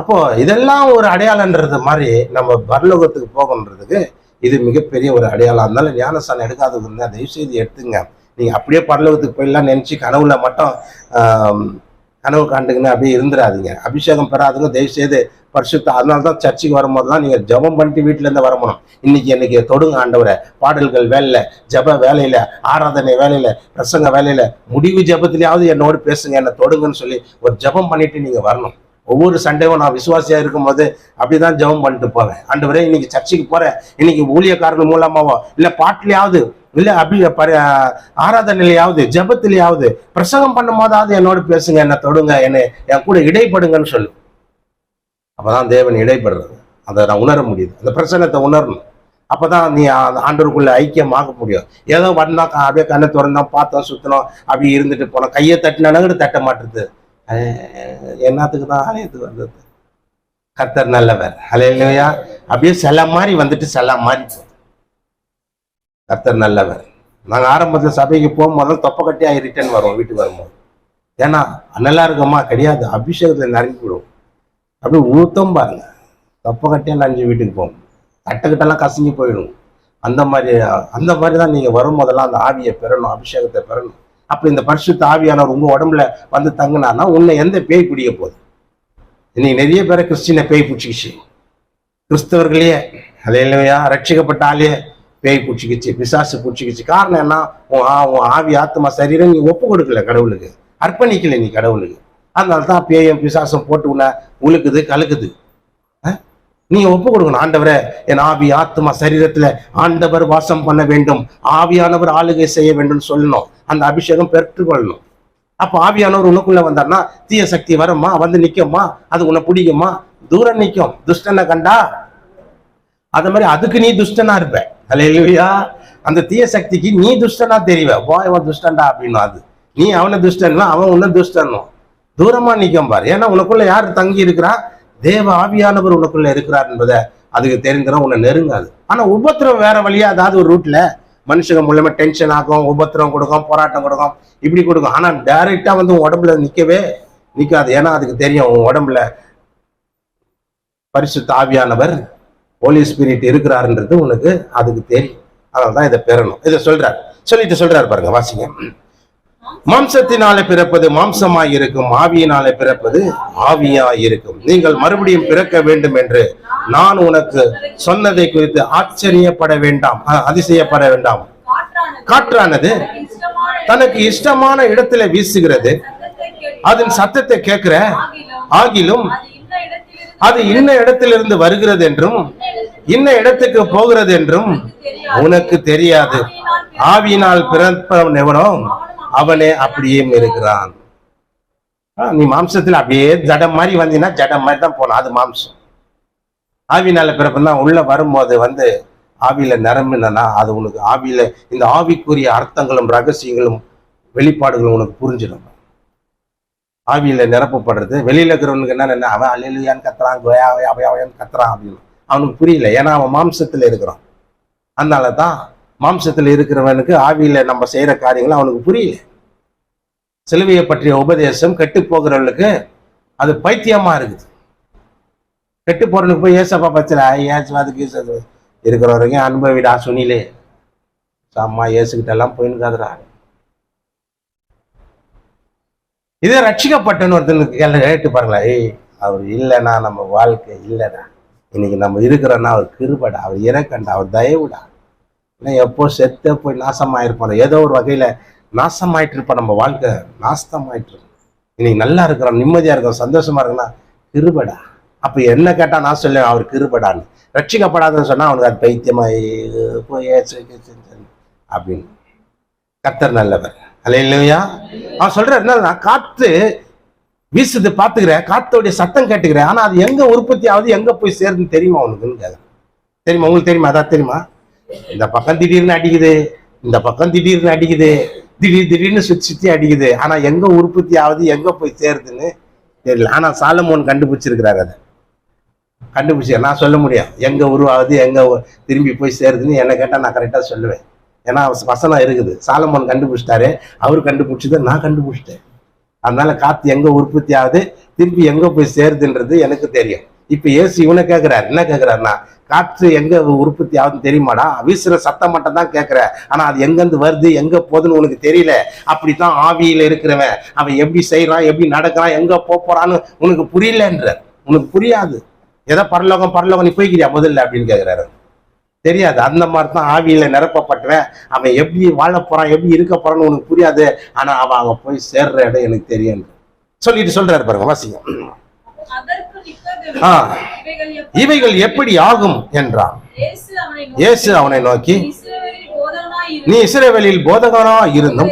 அப்போ இதெல்லாம் ஒரு அடையாளன்றது மாதிரி நம்ம பரலோகத்துக்கு போகணுன்றதுக்கு இது மிகப்பெரிய ஒரு அடையாளம். அதனால ஞானஸ்தானம் எடுக்காதது இருந்தால் தயவு செய்து எடுத்துங்க. நீங்க அப்படியே பரலோகத்துக்கு போயிடலாம் நினைச்சு கனவுல மட்டும் கனவு காண்டுங்கன்னு அப்படியே இருந்துடாதீங்க. அபிஷேகம் பெறாதுங்க தயவு செய்து பரிசுத்த அதனால தான் சர்ச்சுக்கு தான் நீங்கள் ஜெபம் பண்ணிட்டு வீட்டிலேருந்து வரணும். இன்னைக்கு எனக்கு தொடுங்க ஆண்டவரை. பாடல்கள் வேலையில் ஜெப வேலையில் ஆராதனை வேலையில் பிரசங்க வேலையில் முடிவு ஜபத்திலேயாவது என்னோடு பேசுங்க என்னை தொடுங்கன்னு சொல்லி ஒரு ஜெபம் பண்ணிட்டு நீங்கள் வரணும். ஒவ்வொரு சண்டேவும் நான் விசுவாசியா இருக்கும்போது அப்படிதான் ஜெபம் பண்ணிட்டு போவேன். ஆண்டவரே இன்னைக்கு சர்ச்சுக்கு போறேன் இன்னைக்கு ஊழியக்காரர்கள் மூலமாவோ இல்ல பாட்டிலையாவது இல்ல அபி பரி- ஆராதனையிலையாவது ஜெபத்திலேயாவது பிரசங்கம் பண்ணும் போதாவது என்னோட பேசுங்க என்ன தொடுங்க என்னை என் கூட இடைப்படுங்கன்னு சொல்லு. அப்பதான் தேவன் இடைப்படுறது. அதை நான் உணர முடியுது. அந்த பிரசனத்தை உணரணும். அப்பதான் நீ அந்த ஆண்டவருக்குள்ள ஐக்கியமாக முடியும். ஏதோ வந்தா க- அப்படியே கண்ணை திறந்தோம் பார்த்தோம் சுத்தினோம் அப்படி இருந்துட்டு போனோம். கையை தட்டினா தட்ட மாட்டுது. அஹ் என்னத்துக்கு தான் ஆலயத்துக்கு வந்தது? கர்த்தர் நல்லவர். அலையிலையா அப்படியே செல்ல மாதிரி வந்துட்டு செல்ல மாதிரி கத்தர் கர்த்தர் நல்லவர். நாங்கள் ஆரம்பத்தில் சபைக்கு போகும்போது தொப்பை கட்டியாக ரிட்டர்ன் வருவோம் வீட்டுக்கு வரும்போது. ஏன்னா நல்லா இருக்குமா? கிடையாது. அபிஷேகத்தில் நிரம்பி விடும் அப்படியே ஊத்தம் பாருங்க. தொப்பை கட்டியாக நஞ்சு வீட்டுக்கு போகும். தட்டுக்கிட்டெல்லாம் கசங்கி போயிடும் அந்த மாதிரி அந்த மாதிரி தான் நீங்கள் வரும்போதெல்லாம் அந்த ஆவியை பெறணும் அபிஷேகத்தை பெறணும். அப்ப இந்த பரிசு தாவியானவர் உங்க உடம்புல வந்து தங்குனான்னா உன்னை எந்த பேய் பிடிக்க போகுது? இன்னைக்கு நிறைய பேரை கிறிஸ்டினை பேய் பிடிச்சிக்கிச்சு. கிறிஸ்தவர்களையே அதே இல்லையா ரட்சிக்கப்பட்டாலே பேய் பிடிச்சிக்கிச்சு பிசாசு பிடிச்சிக்கிச்சு. காரணம் என்ன? உன் ஆ- உன் ஆவி ஆத்மா சரீரம் நீ ஒப்பு கொடுக்கல கடவுளுக்கு. அர்ப்பணிக்கல நீ கடவுளுக்கு. அதனால தான் பேயும் பிசாசம் போட்டு உன்னை உழுக்குது கலக்குது. நீ ஒப்பு கொடுக்கணும் ஆண்டவரை. என் ஆவி ஆத்மா சரீரத்துல ஆண்டவர் வாசம் பண்ண வேண்டும். ஆவியானவர் ஆளுகை செய்ய வேண்டும் சொல்லணும். அந்த அபிஷேகம் பெற்றுக்கொள்ளணும். அப்போ ஆவியானவர் உனக்குள்ள வந்தார்னா தீய சக்தி வரும்மா வந்து நிற்கும்மா அது உன்னை பிடிக்குமா? தூரம் நிற்கும் துஷ்டனை கண்டா? அது மாதிரி அதுக்கு நீ துஷ்டனா இருப்ப. அல்லையா அந்த தீய சக்திக்கு நீ துஷ்டனா தெரியவ வா இவன் துஷ்டன்டா அப்படின்னு அது. நீ அவனை துஷ்டன்னா அவன் உன்ன துஷ்டனும் தூரமா நிற்கும் பாரு. ஏன்னா உனக்குள்ள யார் தங்கி இருக்கிறா? தேவ ஆவியானவர் உனக்குள்ள இருக்கிறார் என்பதை அதுக்கு தெரிஞ்சிடும் உன்னை நெருங்காது. ஆனா உபத்திரம் வேற வழியா அதாவது ஒரு ரூட்ல மனுஷங்க மூலயமா டென்ஷன் ஆகும் உபத்திரம் கொடுக்கும் போராட்டம் கொடுக்கும். இப்படி கொடுக்கும். ஆனால் டைரெக்டாக வந்து உன் உடம்புல நிற்கவே நிற்காது ஏன்னா அதுக்கு தெரியும் உன் உடம்புல பரிசு தாவியானவர் ஹோலி ஸ்பிரிட் இருக்கிறாருன்றது உனக்கு அதுக்கு தெரியும். அதனால தான் இதை பெறணும். இதை சொல்றார். சொல்லிட்டு சொல்றாரு பாருங்க வாசிங்க. மாம்சத்தினாலே பிறப்பது மாம்சமாய் இருக்கும் ஆவியினாலே பிறப்பது ஆவியாய் இருக்கும் நீங்கள் மறுபடியும் பிறக்க வேண்டும் என்று நான் உனக்கு சொன்னதை குறித்து ஆச்சரியப்பட வேண்டாம். அதிசயப்பட வேண்டாம். காற்றானது தனக்கு இஷ்டமான இடத்துல வீசுகிறது. அதன் சத்தத்தை கேட்கிற ஆகிலும் அது இன்ன இடத்திலிருந்து வருகிறது என்றும் இன்ன இடத்துக்கு போகிறது என்றும் உனக்கு தெரியாது. ஆவியினால் பிறப்பவன் எவனோ? அவனே அப்படியே இருக்கிறான் ஆ, நீ மாம்சத்துல அப்படியே ஜடம் மாதிரி வந்தீங்கன்னா ஜடம் மாதிரி தான் போகணும். அது மாம்சம். ஆவினால பிறப்புனா உள்ள வரும்போது வந்து ஆவியில நிரம்பினா அது உனக்கு ஆவியில இந்த ஆவிக்குரிய அர்த்தங்களும் ரகசியங்களும் வெளிப்பாடுகளும் உனக்கு புரிஞ்சிடும். ஆவியில நிரப்பப்படுறது வெளியில இருக்கிறவனுக்கு என்னென்ன அவன் அலையிலையான்னு கத்துறான் கோயா அவையாவையான்னு கத்துறான் அப்படின்னு. அவனுக்கு புரியல. ஏன்னா அவன் மாம்சத்துல இருக்கிறான். அதனால தான் மாம்சத்துல இருக்கிறவனுக்கு ஆவியில நம்ம செய்யற காரியங்கள் அவனுக்கு புரியல. சிலுவையை பற்றிய உபதேசம் கெட்டு போகிறவர்களுக்கு அது பைத்தியமா இருக்குது. கெட்டு போறவனுக்கு போய் ஏசப்பா பச்சல ஏசுவாதுக்கு ஏசு இருக்கிற வரைக்கும் அனுபவிடா சுனிலே. அம்மா ஏசுகிட்ட எல்லாம் போயின்னுக்காதுடா இதே ரட்சிக்கப்பட்டன்னு ஒருத்தனுக்கு கேள்வி கேட்டு பாருங்களா ஏய் அவர் இல்லைன்னா நம்ம வாழ்க்கை இல்லைடா. இன்னைக்கு நம்ம இருக்கிறோன்னா அவர் கிருபடா அவர் இறக்கண்டா அவர் தயவுடா. ஏன்னா எப்போ செத்த போய் நாசமாயிருப்போம். ஏதோ ஒரு வகையில நாசமாயிட்டு இருப்போம் நம்ம வாழ்க்கை. நாசமாயிட்டு இருக்கும் இன்னைக்கு நல்லா இருக்கிறோம் நிம்மதியா இருக்கிறோம் சந்தோஷமா இருக்குன்னா கிருபடா. அப்ப என்ன கேட்டா நான் சொல்லுவேன் அவர் கிருபடான்னு. ரட்சிக்கப்படாதுன்னு சொன்னா அவனுக்கு அது பைத்தியமா போய் அப்படின்னு. கத்தர் நல்லவர். அல்ல இல்லையா அவன் சொல்ற என்ன காத்து வீசுது பாத்துக்கிறேன் காத்தோடைய சத்தம் கேட்டுக்கிறேன். ஆனா அது எங்க உற்பத்தி ஆகுது எங்க போய் சேருதுன்னு தெரியுமா அவனுக்குன்னு கேட்க தெரியுமா? உங்களுக்கு தெரியுமா? அதான் தெரியுமா? இந்த பக்கம் திடீர்னு அடிக்குது இந்த பக்கம் திடீர்னு அடிக்குது. திடீர் திடீர்னு சுத்தி சுத்தி அடிக்குது. ஆனா எங்க உற்பத்தி ஆகுது எங்க போய் சேருதுன்னு தெரியல. ஆனா சாலமோன் கண்டுபிடிச்சிருக்கிறாரு அதை. கண்டுபிடிச்சி நான் சொல்ல முடியும் எங்க உருவாகுது எங்க திரும்பி போய் சேருதுன்னு என்ன கேட்டால் நான் கரெக்டாக சொல்லுவேன். ஏன்னா வசனம் இருக்குது. சாலமோன் கண்டுபிடிச்சிட்டாரு. அவர் கண்டுபிடிச்சதை நான் கண்டுபிடிச்சிட்டேன். அதனால காத்து எங்க உற்பத்தி ஆகுது திருப்பி எங்க போய் சேருதுன்றது எனக்கு தெரியும். இப்போ ஏசு இவனை கேட்குறாரு என்ன கேட்குறாருன்னா காற்று எங்க உற்பத்தி ஆகுதுன்னு தெரியுமாடா? வீசுற சத்தம் மட்டும் தான் கேட்கிற ஆனா அது எங்கேருந்து வருது எங்க போகுதுன்னு உனக்கு தெரியல. அப்படித்தான் ஆவியில இருக்கிறவன். அவன் எப்படி செய்யறான் எப்படி நடக்கிறான் எங்க போப் போறான்னு உனக்கு புரியலன்ற. உனக்கு புரியாது. ஏதோ பரலோகம் பரலோகம் நீ போய்க்கிறியா முதல்ல அப்படின்னு கேட்கிறாரு தெரியாது. அந்த மாதிரி தான் ஆவியில நிரப்பப்பட்டவன். அவன் எப்படி வாழ போறான் எப்படி இருக்க போறான்னு உனக்கு புரியாது. ஆனா அவன் அவன் போய் சேர்ற இடம் எனக்கு தெரியும் சொல்லிட்டு சொல்றாரு பாருங்க வாசிங்க. இவைகள் எப்படி- ஆகும் என்றான். இயேசு அவனை நோக்கி, "நீ இஸ்ரவேலில் போதகனா இருந்தும்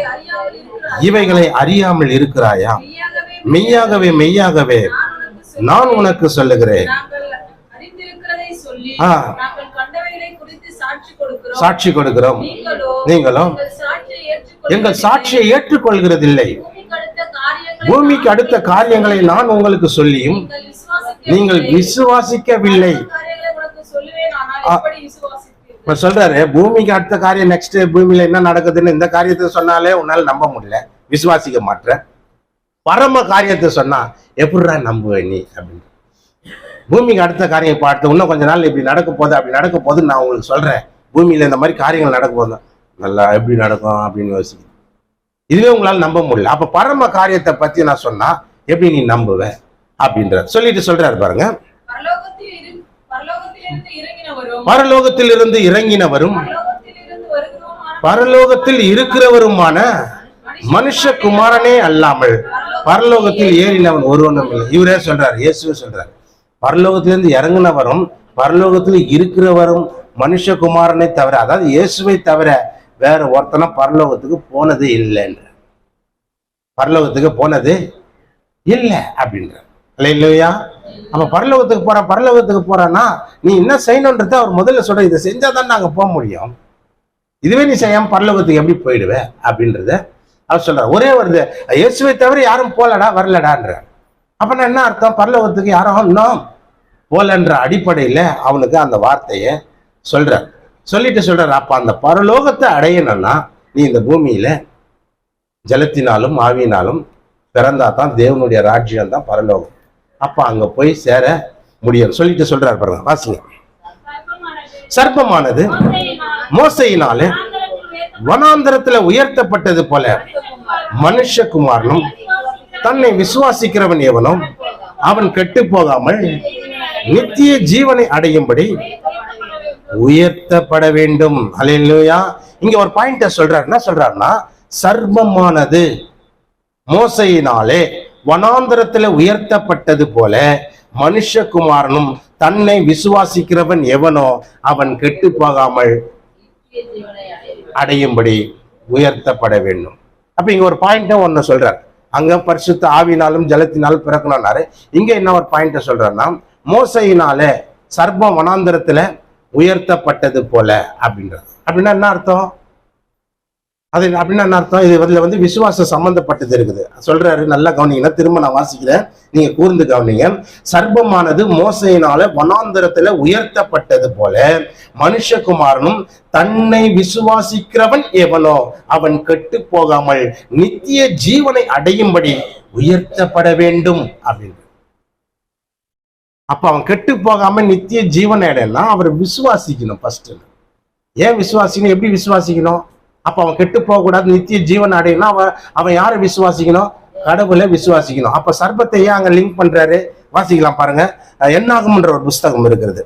இவைகளை அறியாமல் இருக்கிறாய். மெய்யாகவே மெய்யாகவே நான் உனக்கு சொல்லுகிறேன். சாட்சி கொடுக்கிறோம். நீங்களும் எங்கள் சாட்சியை ஏற்றுக்கொள்கிறதில்லை. பூமிக்கு அடுத்த காரியங்களை நான் உங்களுக்கு சொல்லியும் நீங்கள் விசுவாசிக்கவில்லை. இப்ப சொல்றாரு பூமிக்கு அடுத்த காரியம் நெக்ஸ்ட் பூமியில என்ன நடக்குதுன்னு இந்த காரியத்தை சொன்னாலே உன்னால நம்ப முடியல விசுவாசிக்க மாட்ற. பரம காரியத்தை சொன்னா எப்படிடா நம்புவ நீ அப்படின்னு. பூமிக்கு அடுத்த காரியம் பார்த்து இன்னும் கொஞ்ச நாள் இப்படி நடக்க போகுது அப்படி நடக்க போகுதுன்னு நான் உங்களுக்கு சொல்றேன். பூமியில இந்த மாதிரி காரியங்கள் நடக்க போகுது. நல்லா எப்படி நடக்கும்? அப்படின்னு யோசிக்க இதுவே உங்களால நம்ப முடியல. அப்ப பரம காரியத்தை பத்தி நான் சொன்னா எப்படி நீ நம்புவ? அப்படின்ற சொல்லிட்டு சொல்றாரு பாருங்க. பரலோகத்தில் இரு- பரலோகத்திலிருந்து இறங்கினவரும் பரலோகத்தில் இருக்கிறவருமான மனுஷகுமாரனே அல்லாமல் பரலோகத்தில் ஏறினவன் ஒருவனும் இல்லை. இவரே சொல்றார் இயேசுவே சொல்றார். பரலோகத்திலிருந்து இறங்கினவரும் பரலோகத்தில் இருக்கிறவரும் மனுஷகுமாரனை தவிர அதாவது இயேசுவை தவிர வேற ஒருத்தனும் பரலோகத்துக்கு போனது இல்லைன்ற. பரலோகத்துக்கு போனது இல்லை அப்படின்ற இல்லையா நம்ம பரலோகத்துக்கு போற பரலோகத்துக்கு போறான்னா நீ என்ன செய்யணுன்றத அவர் முதல்ல சொல்ற இதை செஞ்சாதான் நாங்க போக முடியும். இதுவே நீ செய்யாம பரலோகத்துக்கு எப்படி போயிடுவேன் அப்படின்றத அவர் சொல்றார். ஒரே வருது இயேசுவை தவிர யாரும் போலடா வரலடான்ற அப்ப என்ன அர்த்தம்? பரலோகத்துக்கு யாரும் இன்னும் போலன்ற அடிப்படையில அவனுக்கு அந்த வார்த்தையை சொல்றார். சொல்லிட்டு சொல்றார் அப்ப அந்த பரலோகத்தை அடையணும்னா நீ இந்த பூமியில ஜலத்தினாலும் ஆவியினாலும் பிறந்தா தான் தேவனுடைய ராஜ்யம் தான் பரலோகம். அப்ப அங்க போய் சேர முடியும் சொல்லிட்டு சொல்றாரு பாருங்க வாசிங்க. சர்ப்பமானது மோசையினாலே வனாந்தரத்துல உயர்த்தப்பட்டது போல மனுஷகுமாரனும் தன்னை விசுவாசிக்கிறவன் எவனும் அவன் கெட்டு போகாமல் நித்திய ஜீவனை அடையும்படி உயர்த்தப்பட வேண்டும். அல்லேலூயா இங்க ஒரு பாயிண்ட சொல்றாரு. என்ன சொல்றாருன்னா சர்மமானது மோசையினாலே வனாந்தரத்துல உயர்த்தப்பட்டது போல மனுஷகுமாரனும் தன்னை விசுவாசிக்கிறவன் எவனோ அவன் கெட்டு போகாமல் அடையும்படி உயர்த்தப்பட வேண்டும். அப்ப இங்க ஒரு பாயிண்ட ஒன்னு சொல்றார். அங்க பரிசுத்த ஆவினாலும் ஜலத்தினாலும் பிறக்கணும்னாரு. இங்க என்ன ஒரு பாயிண்ட சொல்றாருன்னா மோசையினால சர்ப்பம் வனாந்தரத்துல உயர்த்தப்பட்டது போல அப்படின்றது அப்படின்னா என்ன அர்த்தம்? அது அப்படின்னா என்ன அர்த்தம்? இது இதுல வந்து விசுவாசம் சம்பந்தப்பட்டது இருக்குது. சொல்றாரு நல்லா கவனிங்கன்னா திரும்ப நான் வாசிக்கிறேன். நீங்க கூர்ந்து கவனிங்க. சர்ப்பமானது மோசையினால வனாந்தரத்துல உயர்த்தப்பட்டது போல மனுஷகுமாரனும் தன்னை விசுவாசிக்கிறவன் எவனோ அவன் கெட்டு போகாமல் நித்திய ஜீவனை அடையும்படி உயர்த்தப்பட வேண்டும் அப்படின்னு. அப்ப அவன் கெட்டு போகாம நித்திய ஜீவனை அடையனா அவர் விசுவாசிக்கணும் ஃபர்ஸ்ட் ஏன் விசுவாசிக்கணும்? எப்படி விசுவாசிக்கணும்? அப்ப அவன் கெட்டு போகக்கூடாது. நித்திய ஜீவன் அடையணும். அவன் அவன் யாரை விசுவாசிக்கணும்? கடவுளை விசுவாசிக்கணும். அப்ப சர்பத்தை ஏன் அங்க லிங்க் பண்றாரு. வாசிக்கலாம் பாருங்க. என்னாகும்ன்ற ஒரு புஸ்தகம் இருக்கிறது